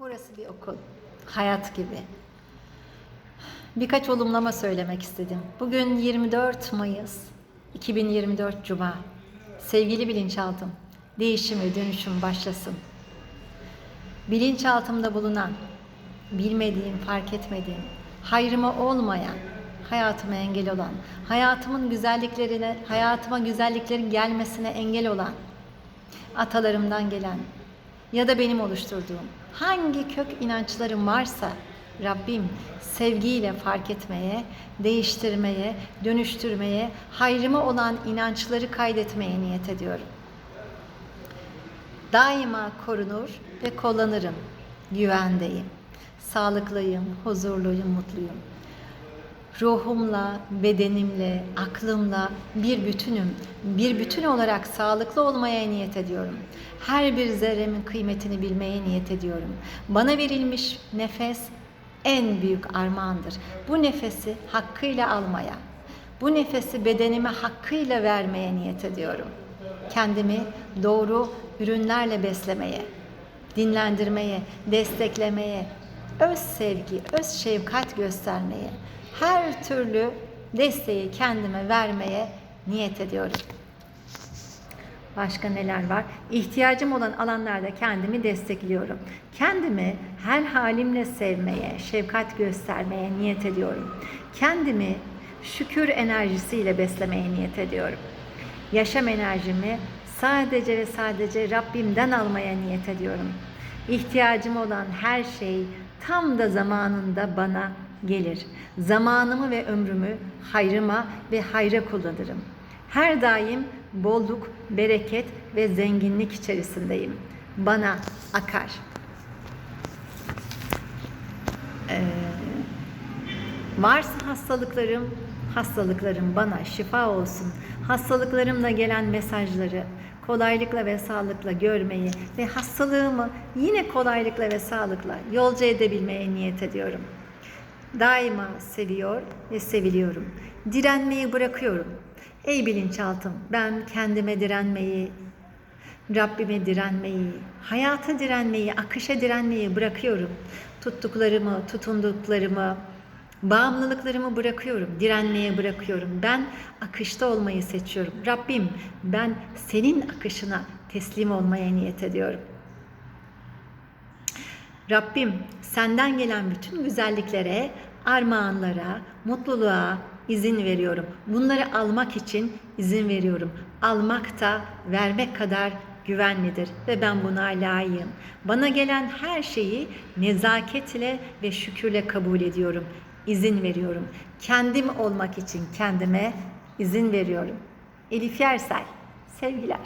Burası bir okul. Hayat gibi. Birkaç olumlama söylemek istedim. Bugün 24 Mayıs 2024 Cuma. Sevgili bilinçaltım, değişim ve dönüşüm başlasın. Bilinçaltımda bulunan, bilmediğim, fark etmediğim, hayrıma olmayan, hayatıma engel olan, hayatımın güzelliklerine, hayatıma güzelliklerin gelmesine engel olan, atalarımdan gelen ya da benim oluşturduğum hangi kök inançlarım varsa Rabbim sevgiyle fark etmeye, değiştirmeye, dönüştürmeye, hayrıma olan inançları kaydetmeye niyet ediyorum. Daima korunur ve kullanırım. Güvendeyim. Sağlıklıyım, huzurluyum, mutluyum. Ruhumla, bedenimle, aklımla bir bütünüm. Bir bütün olarak sağlıklı olmaya niyet ediyorum. Her bir zerremin kıymetini bilmeye niyet ediyorum. Bana verilmiş nefes en büyük armağandır. Bu nefesi hakkıyla almaya, bu nefesi bedenime hakkıyla vermeye niyet ediyorum. Kendimi doğru ürünlerle beslemeye, dinlendirmeye, desteklemeye, öz sevgi, öz şefkat göstermeye, her türlü desteği kendime vermeye niyet ediyorum. Başka neler var? İhtiyacım olan alanlarda kendimi destekliyorum. Kendimi her halimle sevmeye, şefkat göstermeye niyet ediyorum. Kendimi şükür enerjisiyle beslemeye niyet ediyorum. Yaşam enerjimi sadece ve sadece Rabbimden almaya niyet ediyorum. İhtiyacım olan her şey tam da zamanında bana gelir. Zamanımı ve ömrümü hayrıma ve hayra kullanırım. Her daim bolluk, bereket ve zenginlik içerisindeyim. Bana akar. Ee, varsa hastalıklarım, hastalıklarım bana şifa olsun. Hastalıklarımla gelen mesajları kolaylıkla ve sağlıkla görmeyi ve hastalığımı yine kolaylıkla ve sağlıkla yolcu edebilmeye niyet ediyorum. Daima seviyor ve seviliyorum. Direnmeyi bırakıyorum. Ey bilinçaltım, ben kendime direnmeyi, Rabbime direnmeyi, hayata direnmeyi, akışa direnmeyi bırakıyorum. Tuttuklarımı, tutunduklarımı, bağımlılıklarımı bırakıyorum, direnmeye bırakıyorum. Ben akışta olmayı seçiyorum. Rabbim, ben senin akışına teslim olmaya niyet ediyorum. Rabbim senden gelen bütün güzelliklere, armağanlara, mutluluğa izin veriyorum. Bunları almak için izin veriyorum. Almak da vermek kadar güvenlidir ve ben buna layığım. Bana gelen her şeyi nezaketle ve şükürle kabul ediyorum. İzin veriyorum. Kendim olmak için kendime izin veriyorum. Elif Yersel, sevgiler.